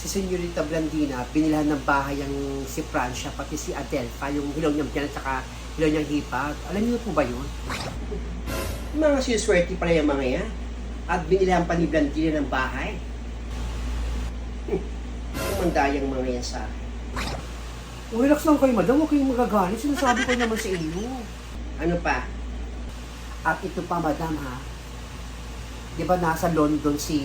si Senyorita Blandina, binilhan ng bahay ang si Francia, pati si Adelfa, yung hilaw niyang piyan at saka hilaw niyang hipag. Alam niyo po ba yun? Mga siniswerte pala yung mga yan. At binilhan pa ni Blandina ng bahay. Hmm. Kumandayang mga yan sa akin. Oh, relax lang kayo, madam. Huwag kayong magagalit. Sinasabi ko naman sa inyo. Ano pa? At ito pa, madam, ha? Di ba nasa London si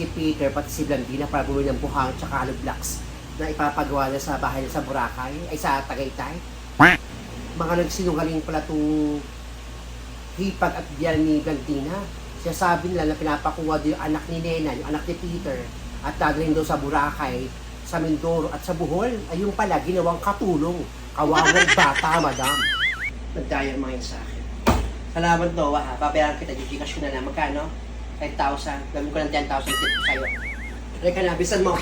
si Peter pati si Blandina para bumili ng buhang tsaka hollow blocks na ipapagawa na sa bahay niya sa Boracay, ay sa Tagaytay. Mga nagsinungaling pala itong hipag at biyan ni Blandina. Siya sabi nila na pinapakuha doon yung anak ni Nena, yung anak ni Peter, at dadalhin daw sa Boracay, sa Mindoro at sa Bohol. Ay yung pala, ginawang katulong. Kawawang bata, madam. Nagdaya mga yun sa akin. Salamat, Noah. Ha? Babayaran kita, Gcash ko na na. Magkano? 5,000. Gawin ko ng 10,000 tip ko sa'yo. Teka na, bilisan mo.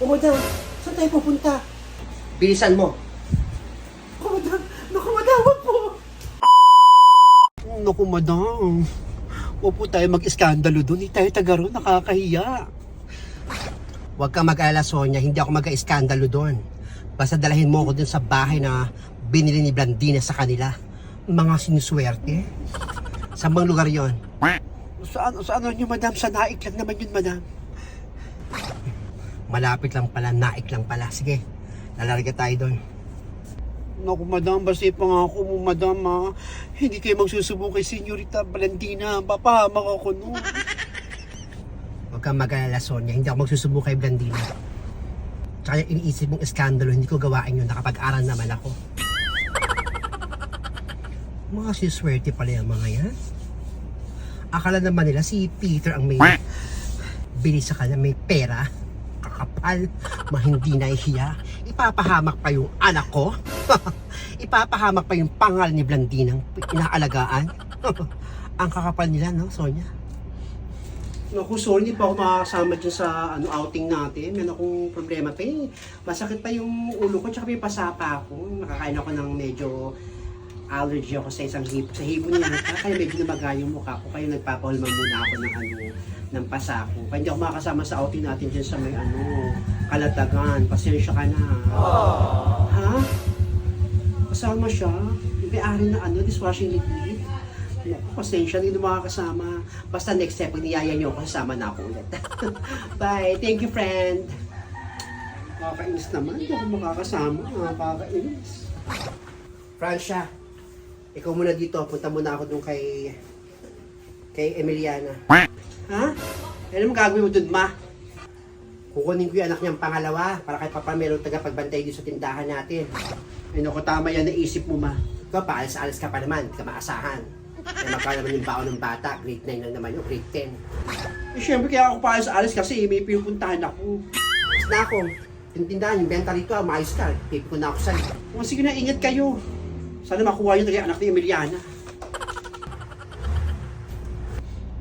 Oh, madam. Saan tayo pupunta? Bilisan mo. Oh, madam. Naku, madam. Wag po. Naku, madam. Huwag po tayo mag-iskandalo doon. Hindi tayo taga roon. Nakakahiya. Huwag kang mag-alala, Sonia. Hindi ako mag-iskandalo doon. Basta dalahin mo ako doon sa bahay na binili ni Blandina sa kanila. Mga sinuswerte. Sa mga lugar yon? Saan, saan nyo, madam? Sa naik lang naman yun, madam. Malapit lang pala, naik lang pala. Sige, lalarga tayo doon. Naku, madam, basta pangako mo, madam, ha? Hindi kayo magsusubo kay Senyorita Blandina. Papahamak ako, no? Huwag kang mag-alala, Sonia. Hindi ako magsusubo kay Blandina. Tsaka yung iniisip mong iskandalo, hindi ko gawain yun. Nakapag-aral naman ako. Mga siswerte pala yung mga yan. Akala naman nila si Peter ang may bili sa kanya, may pera. Kakapal, ma hindi nahihiya. Ipapahamak pa yung anak ko. Ipapahamak pa yung pangal ni Blandinang inaalagaan. ang kakapal nila, no, Sonia? Naku, sorry, hindi pa ako makakasama dyan sa ano, outing natin. Meron akong problema pa eh. Masakit pa yung ulo ko, tsaka may pasapa ako. Nakakain ako ng medyo allergy ako sa isang hip. Sa hipo niya, kaya medyo namaga yung mukha ko. Kaya nagpapahulma muna ako ng ano, ng pasako. Kaya hindi ako makakasama sa outing natin dyan sa may ano, kalatagan. Pasensya ka na. Ha? Kasama siya. Yung may-ari na ano, dishwashing liquid. Pasensya, hindi makakasama. Basta next step, pag niyaya niyo ako, kasama na ako ulit. Bye. Thank you, friend. Nakakainis naman. Hindi ako makakasama. Nakakainis. Francia, ikaw muna dito. Punta muna ako dun kay kay Emiliana. Ha? Ano mo gagawin mo dun, ma? Kukunin ko yung anak niyang pangalawa para kahit papa meron tagapagbantay dito sa tindahan natin. Ay naku, tama yan naisip mo, ma. Ikaw, paalis-alis ka pa naman, hindi ka maasahan. Ay magkano naman yung baon ng bata, grade 9 lang naman yung grade 10. Eh, syempre kaya ako paalis-alis kasi may pinupuntahan ako. Mas na ako, yung tindahan, yung benta rito, maayos ka, pipi ko na ako sa'yo. O sige na, ingat kayo. Sana makuha yun kay anak ni Emiliana.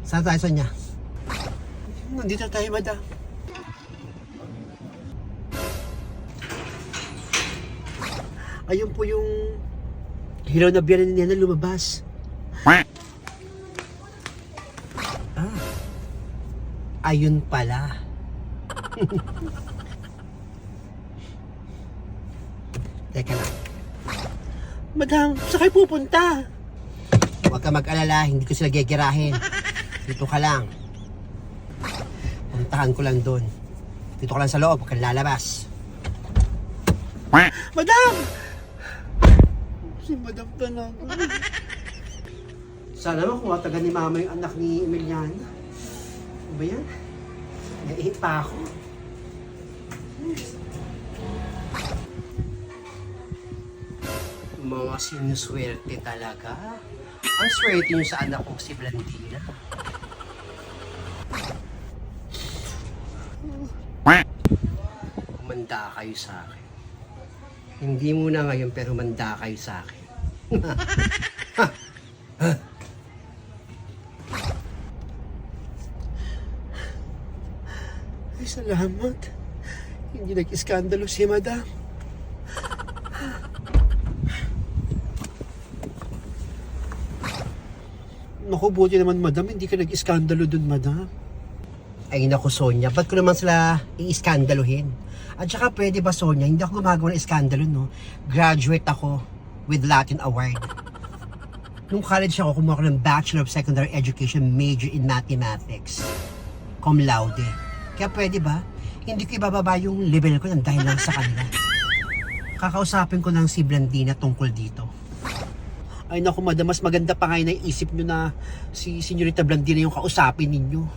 Saan tayo, Sonya? Nandito tayo, madam. Ayun po yung hilaw na biyanan niya na lumabas. Ah. Ayun pala. Teka lang. Madam, saan kayo pupunta? Huwag ka mag-alala, hindi ko sila gegerahin. Dito ka lang. Puntahan ko lang doon. Dito ka lang sa loob, huwag kang lalabas. Madam! Si Madam talaga. Sana makuha taga ni Mama yung anak ni Emiliana. Ano ba yan? Naiit pa ako. Mga sinuswerte talaga. Ang swerte niyo sa anak kong si Blandina. Humanda kayo sa akin. Hindi muna ngayon pero humanda kayo sa akin. Ay, salamat. Hindi nag-iskandalo si Madam. Naku, buti naman, Madam. Hindi ka nag-iskandalo dun, Madam. Ay naku Sonia, ba't ko naman sila i-iskandaluhin? At saka pwede ba Sonia, hindi ako gumagawa ng iskandalo no? Graduate ako with Latin Award. Nung college ako, kumuha ko ng Bachelor of Secondary Education major in Mathematics. Cum laude. Kaya pwede ba? Hindi ko ibababa yung level ko ng dahil lang sa kanila. Kakausapin ko lang si Blandina tungkol dito. Ay naku madam, mas maganda pa nga yung naisip nyo na si Senyorita Blandina yung kausapin ninyo.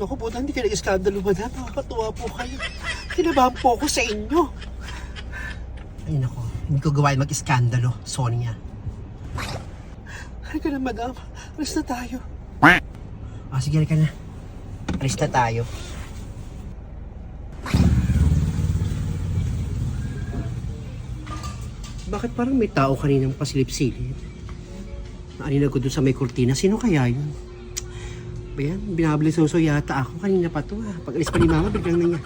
Naku po, hindi kayo nag-iskandalo ba na? Nakakatuwa po kayo. Kinabahan po ako sa inyo. Ay naku, hindi ko gawain mag-iskandalo, Sonia. Halika na madam, alis na tayo. Ah, sige, halika na. Alis na tayo. Bakit parang may tao kaninang pasilip-silip? Naalala ko doon sa may kurtina. Sino kaya yun? Ba yan? Binabali suso yata ako. Kanina pa to ah. Pag alis pa ni mama, biglang na niya.